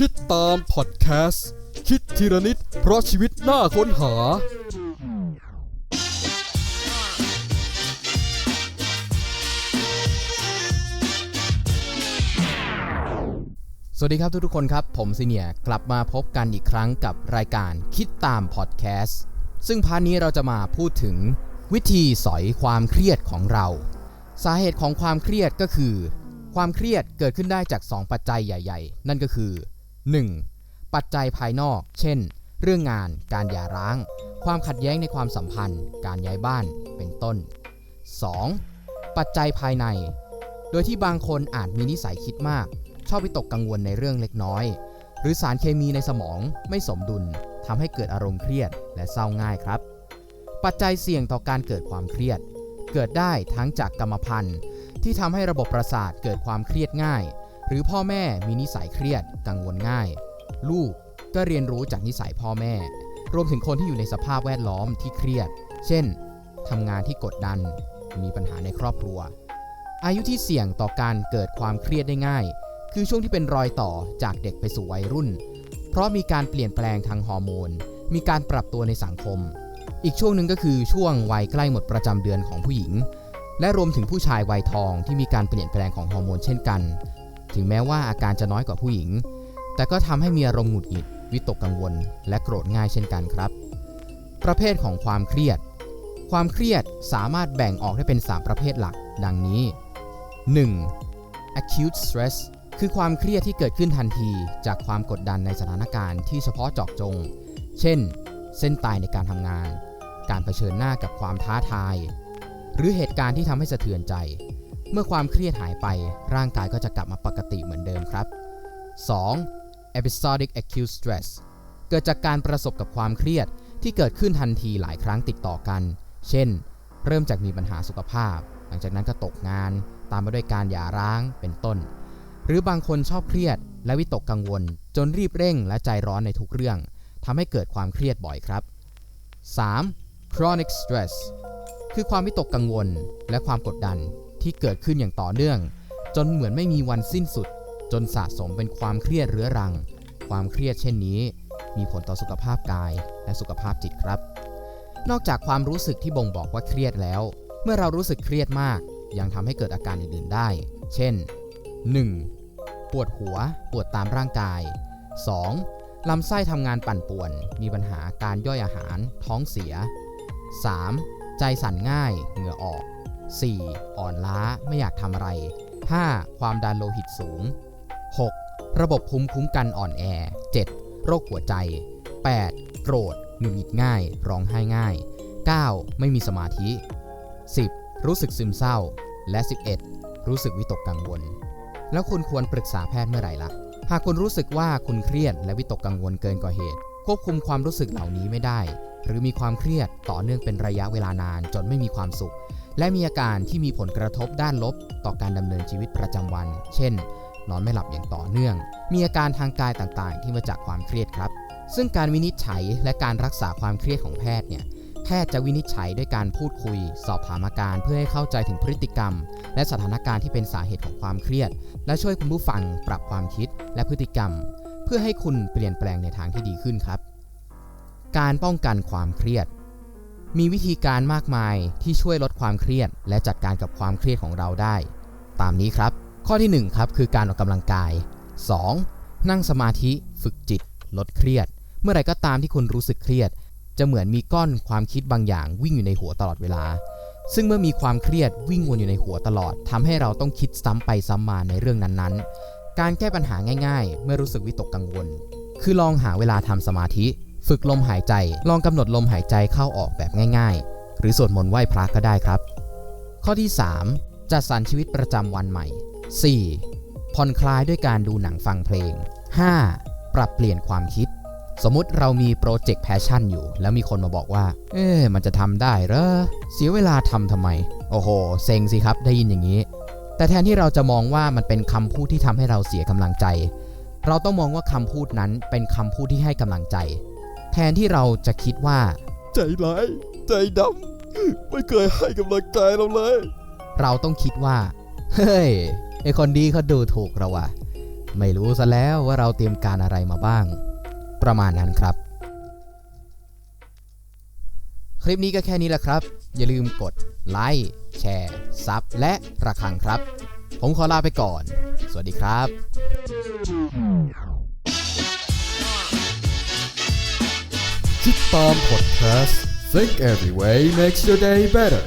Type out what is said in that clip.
คิดตามพอดแคสต์คิดทีละนิดเพราะชีวิตน่าค้นหา สวัสดีครับทุกๆคนครับ ผมซีเนียร์กลับมาพบกันอีกครั้งกับรายการคิดตามพอดแคสต์ซึ่งพาร์ทนี้เราจะมาพูดถึงวิธีสอยความเครียดของเรา สาเหตุของความเครียดก็คือ ความเครียดเกิดขึ้นได้จาก 2 ปัจจัยใหญ่ ๆ นั่นก็คือ 1. ปัจจัยภายนอก เช่น เรื่องงาน การหย่าร้าง ความขัดแย้งในความสัมพันธ์ การย้ายบ้าน เป็นต้น 2. ปัจจัยภายใน โดยที่บางคนอาจมีนิสัยคิดมาก ชอบวิตกกังวลในเรื่องเล็กน้อย หรือสารเคมีในสมองไม่สมดุลทำให้เกิดอารมณ์เครียดและเศร้าง่ายครับ ปัจจัยเสี่ยงต่อการเกิดความเครียด เกิดได้ทั้งจากกรรมพันธุ์ที่ทำให้ระบบประสาทเกิดความเครียดง่าย หรือพ่อแม่มีนิสัยเครียดกังวลง่าย ลูกก็เรียนรู้จากนิสัยพ่อแม่ รวมถึงคนที่อยู่ในสภาพแวดล้อมที่เครียด เช่นทำงานที่กดดัน มีปัญหาในครอบครัว อายุที่เสี่ยงต่อการเกิดความเครียดได้ง่าย คือช่วงที่เป็นรอยต่อจากเด็กไปสู่วัยรุ่น เพราะมีการเปลี่ยนแปลงทางฮอร์โมน มีการปรับตัวในสังคม อีกช่วงหนึ่งก็คือช่วงวัยใกล้หมดประจำเดือนของผู้หญิง และรวมถึงผู้ชายวัยทองที่มีการเปลี่ยนแปลงของฮอร์โมนเช่นกัน ถึงแม้ว่าอาการจะน้อยกว่าผู้หญิง แต่ก็ทำให้มีอารมณ์หงุดหงิด วิตกกังวล และโกรธง่ายเช่นกันครับ ประเภทของความเครียด ความเครียดสามารถแบ่งออกได้เป็น 3 ประเภทหลัก ดังนี้ 1. acute stress คือความเครียดที่เกิดขึ้นทันทีจากความกดดันในสถานการณ์ที่เฉพาะเจาะจง เช่น เส้นตายในการทำงาน การเผชิญหน้ากับความท้าทาย หรือเหตุการณ์ที่ทำให้สะเทือนใจ เมื่อความเครียดหายไปร่างกายก็จะกลับมาปกติเหมือนเดิมครับ 2. episodic acute stress เกิดจากการประสบกับความเครียดที่เกิดขึ้นทันทีหลายครั้งติดต่อกัน เช่น เริ่มจากมีปัญหาสุขภาพ หลังจากนั้นก็ตกงาน ตามมาด้วยการหย่าร้างเป็นต้น หรือบางคนชอบเครียด และวิตกกังวล จนรีบเร่งและใจร้อนในทุกเรื่องทำให้เกิดความเครียดบ่อยครับ 3. chronic stress คือความวิตกกังวล และความกดดัน ที่เกิดขึ้นอย่างต่อเนื่อง จนเหมือนไม่มีวันสิ้นสุด จนสะสมเป็นความเครียดเรื้อรัง ความเครียดเช่นนี้ มีผลต่อสุขภาพกายและสุขภาพจิตครับ นอกจากความรู้สึกที่บ่งบอกว่าเครียดแล้ว เมื่อเรารู้สึกเครียดมาก ยังทำให้เกิดอาการอื่นๆได้ เช่น 1. ปวดหัว ปวดตามร่างกาย 2. ลำไส้ทำงานปั่นป่วน มีปัญหาการย่อยอาหาร ท้องเสีย 3. ใจสั่นง่าย เหงื่อออก 4. อ่อนล้าไม่อยากทำอะไร 5. ความดันโลหิตสูง 6. ระบบภูมิคุ้มกันอ่อนแอ 7. โรคหัวใจ 8. โกรธหงุดหงิดง่าย ร้องไห้ง่าย 9. ไม่มีสมาธิ 10. รู้สึกซึมเศร้า และ 11. รู้สึกวิตกกังวล แล้วคุณควรปรึกษาแพทย์เมื่อไหร่ล่ะ หากคุณรู้สึกว่าคุณเครียดและวิตกกังวลเกินกว่าเหตุ ควบคุมความรู้สึกเหล่านี้ไม่ได้ หรือมีความเครียดต่อเนื่องเป็นระยะเวลานานจนไม่มีความสุข และมีอาการที่มีผลกระทบด้านลบต่อการดำเนินชีวิตประจำวัน เช่น นอนไม่หลับอย่างต่อเนื่อง มีอาการทางกายต่างๆ ที่มาจากความเครียดครับ ซึ่งการวินิจฉัยและการรักษาความเครียดของแพทย์เนี่ยแพทย์จะวินิจฉัยด้วยการพูดคุย สอบถามอาการเพื่อให้เข้าใจถึงพฤติกรรม และสถานการณ์ที่เป็นสาเหตุของความเครียด และช่วยคุณผู้ฟังปรับความคิดและพฤติกรรม เพื่อให้คุณเปลี่ยนแปลงในทางที่ดีขึ้นครับ การป้องกันความเครียด มีวิธีการมากมายที่ช่วยลดความเครียด และจัดการกับความเครียดของเราได้ ตามนี้ครับ ข้อที่1ครับคือการออกกำลังกาย 2. นั่งสมาธิฝึกจิต ลดเครียด เมื่อไรก็ตามที่คุณรู้สึกเครียด จะเหมือนมีก้อนความคิดบางอย่างวิ่งอยู่ในหัวตลอดเวลา ซึ่งเมื่อมีความเครียดวิ่งวนอยู่ในหัวตลอดทำให้เราต้องคิดซ้ำไปซ้ำมาในเรื่องนั้นๆ การแก้ปัญหาง่าย ๆ เมื่อรู้สึกวิตกกังวล คือลองหาเวลาทำสมาธิ ฝึกลมหายใจ ลองกำหนดลมหายใจเข้าออกแบบง่ายๆ หรือสวดมนต์ไหว้พระก็ได้ครับ ข้อที่ 3 จัดสรรชีวิตประจำวันใหม่ 4. ผ่อนคลายด้วยการดูหนังฟังเพลง 5. ปรับเปลี่ยนความคิด สมมุติเรามีโปรเจกต์แพชชั่นอยู่ แล้วมีคนมาบอกว่า เอ๊ะมันจะทำได้เหรอ เสียเวลาทำทำไม โอ้โห เซ็งสิครับได้ยินอย่างนี้ แต่แทนที่เราจะมองว่ามันเป็นคำพูดที่ทำให้เราเสียกำลังใจ เราต้องมองว่าคำพูดนั้นเป็นคำพูดที่ให้กำลังใจ แทนที่เราจะคิดว่า ใจร้ายใจดำไม่เคยให้กำลังใจเราเลย เราต้องคิดว่า เฮ้ยไอคนดีเขาดูถูกเราว่ะไม่รู้ซะแล้วว่าเราเตรียมการอะไรมาบ้าง ประมาณนั้นครับ คลิปนี้ก็แค่นี้แหละครับ อย่าลืมกดไลค์แชร์ซับและระฆังครับ ผมขอลาไปก่อน สวัสดีครับ คิดตามพอดแคสต์ Think every way makes your day better